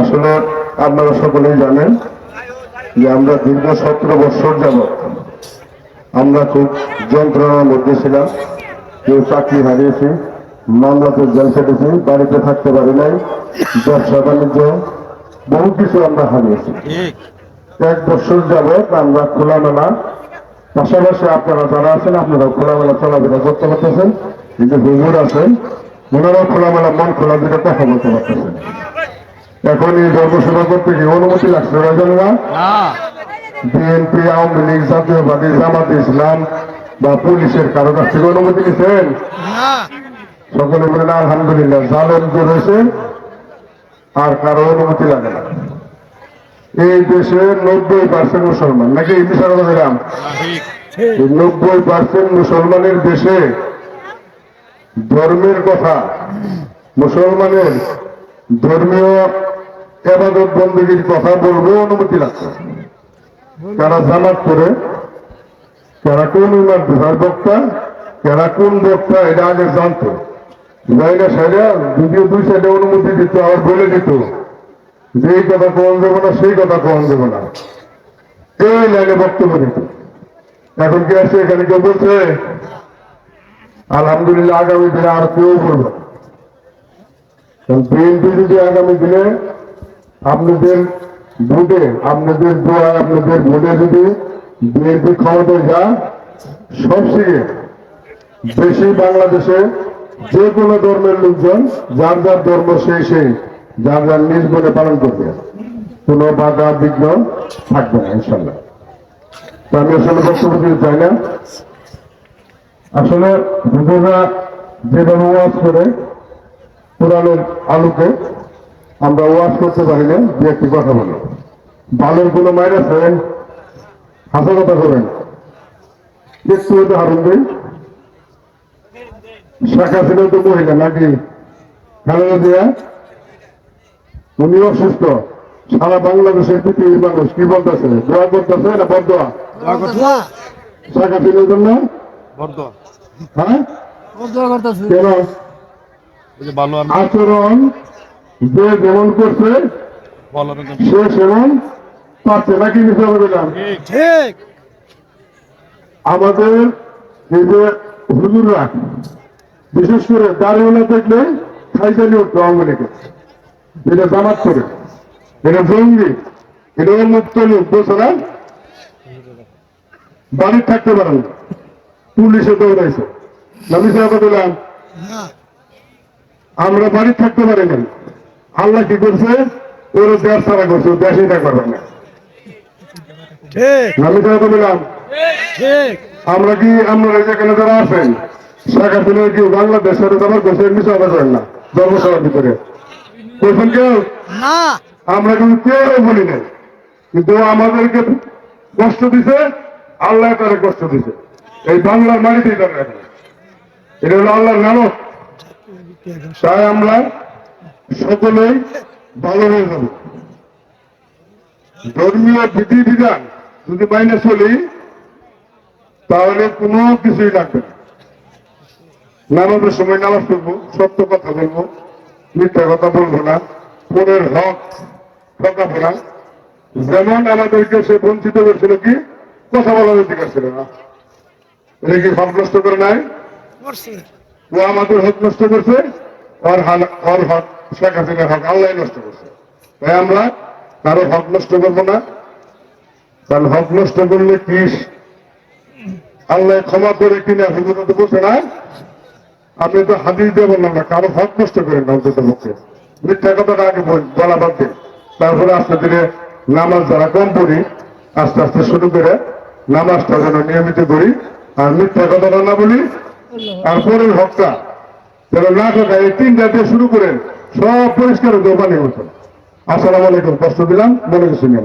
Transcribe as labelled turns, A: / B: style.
A: আসলে আপনারা সকলেই জানেন যে আমরা দীর্ঘ সতেরো বছর যাবৎ আমরা খুব যন্ত্রণার মধ্যে ছিলাম। কেউ চাকরি হারিয়েছি মামলাতে জেল খেটেছি বাড়িতে থাকতে পারি নাই ব্যবসা বাণিজ্য বহু কিছু আমরা হারিয়েছি। এক বছর যাবৎ আমরা খোলামেলা পাশাপাশি আপনারা যারা আছেন আপনারা খোলামেলা চলাফেরা করতে পারতেছেন। কিন্তু হুজুর আছেন ওনারাও খোলামেলা মন খোলা দিকে কথা বলতে পারতেছেন। এখন এই ধর্মসভা করতে গিয়ে অনুমতি লাগছে না বিএনপি আওয়ামী লীগ জাতীয়বাদী জামাত ইসলাম বা পুলিশের কারও কাছ থেকে অনুমতি নিছেন? সকলে বলেন আলহামদুলিল্লাহ জালেম যে রয়েছে আর কারও অনুমতি লাগে না। এই দেশে নব্বই পার্সেন্ট মুসলমান নাকি বিষয় কথা বললাম? নব্বই পার্সেন্ট মুসলমানের দেশে ধর্মের কথা মুসলমানের ধর্মীয় এবাদত বন্দীর কথা বলব, অনুমতি লাগছে। কারা জামাত করে, কারা কোন ইমার বিহার বক্তা, কারা কোন বক্তা, এটা আগে জানতো। জায়গা সাইডে, যদিও দুই সাইডে অনুমতি দিত, আবার বলে দিত। যে এই কথা কম দেবো না, সেই কথা কম দেবো না। এই লাইনে বক্তব্য দিত। এখন কি আছে এখানে কেউ বলছে? আলহামদুলিল্লাহ, আগামী দিনে আর কেউ বলবে বিএনপি যদি আগামী দিনে আপনাদের ভোটে আপনাদের দোয়া আপনাদের ভোটে যদি বিএনপি ক্ষমতায় যান সবচেয়ে বেশি বাংলাদেশে যে কোনো ধর্মের লোকজন, যার যার ধর্ম সেই সেই, যার যার নিজ বলে পালন করবে। কোনো বাধা বিঘ্ন থাকবে না ইনশাল্লাহ তো আমি আসলে বক্তব্য দিতে চাই না। আসলে হুজুররা যেভাবে ওয়াজ করে, কোরআনের আলোকে আমরা ওয়াজ করতে পারি না দু একটি কথা বলি। বালের কোনো মায়ের আছেন হাসা কথা করেন একটু হয়তো হারুন দিন শাখা ছিল তো মহিলা নাকি? খালেদা দিয়া উনি অসুস্থ। সারা বাংলাদেশের পৃথিবীর মানুষ কি বলতেছে? দোয়া করতেছে না বদোয়া শাখা ছিল জন্য? হ্যাঁ? কেন? আচরণ যে যেমন করছে সে সেমন পাচ্ছে নাকি
B: ঠিক।
A: আমাদের এই যে হুজুররা বিশেষ করে দাঁড়িয়ে দেখলে খাইজানি উঠতো আওয়ামী লীগের এটা জামাত করে। এটা জঙ্গি। এটা মুক্ত লোক না? বাড়ির থাকতে পারেন পুলিশে দৌড়াইছে। আমরা বাড়ি থাকতে পারি না। আল্লাহ কি করছে? ওরা দেশ ছাড়া করছে ও দেশেই থাকতে পারবে না। আমি কথা বললাম আমরা কি আপনারা যেখানে যারা আছেন শাখা কি বাংলাদেশের আমার গোসের আবার করেন না ভিতরে? বলছেন কেউ? আমরা কিন্তু কেউ বলি নাই? কিন্তু আমাদেরকে কষ্ট দিছে আল্লাহ তারা কষ্ট দিছে। এই বাংলার মাটিতেই তারা এটা হলো আল্লাহর নামক। তাই আমরা সকলেই ভালো হয়ে যাব। ধর্মীয় বিধি বিধান যদি মাইনে চলি তাহলে কোনো কিছুই লাগবে না। নামাজের সময় নামাজ পড়ব সত্য কথা বলব মিথ্যা কথা বলব না। পরের হক ঠকাবো না যেমন আমাদেরকে সে বঞ্চিত করেছিল কি? কথা বলার অধিকার ছিল না। এটা কি হক নষ্ট করে নাই? ও আমাদের হক নষ্ট করছে? ওর হক শেখ হাসিনার হক আল্লাহ নষ্ট করছে। তাই আমরা কারও হক নষ্ট করব না। কারণ হক নষ্ট করলে আল্লাহ ক্ষমা করে কিনা বলছে না। আপনি তো হাদিস দিয়ে বললাম না, কারও হক নষ্ট করেন না অন্তত পক্ষে। মিথ্যা কথাটা আগে বলা বাদ তারপরে আস্তে ধীরে নামাজ যারা কম পড়ি, আস্তে আস্তে শুরু করে নামাজটা যেন নিয়মিত করি। আর মিথ্যা কথাটা না বলি, আর পরের হকটা যেন না ঠকা এই তিনটা দিয়ে শুরু করেন। সব পরিষ্কার দোকানে হতো আসসালামু আলাইকুম কষ্ট দিলাম মনে কিছু নেই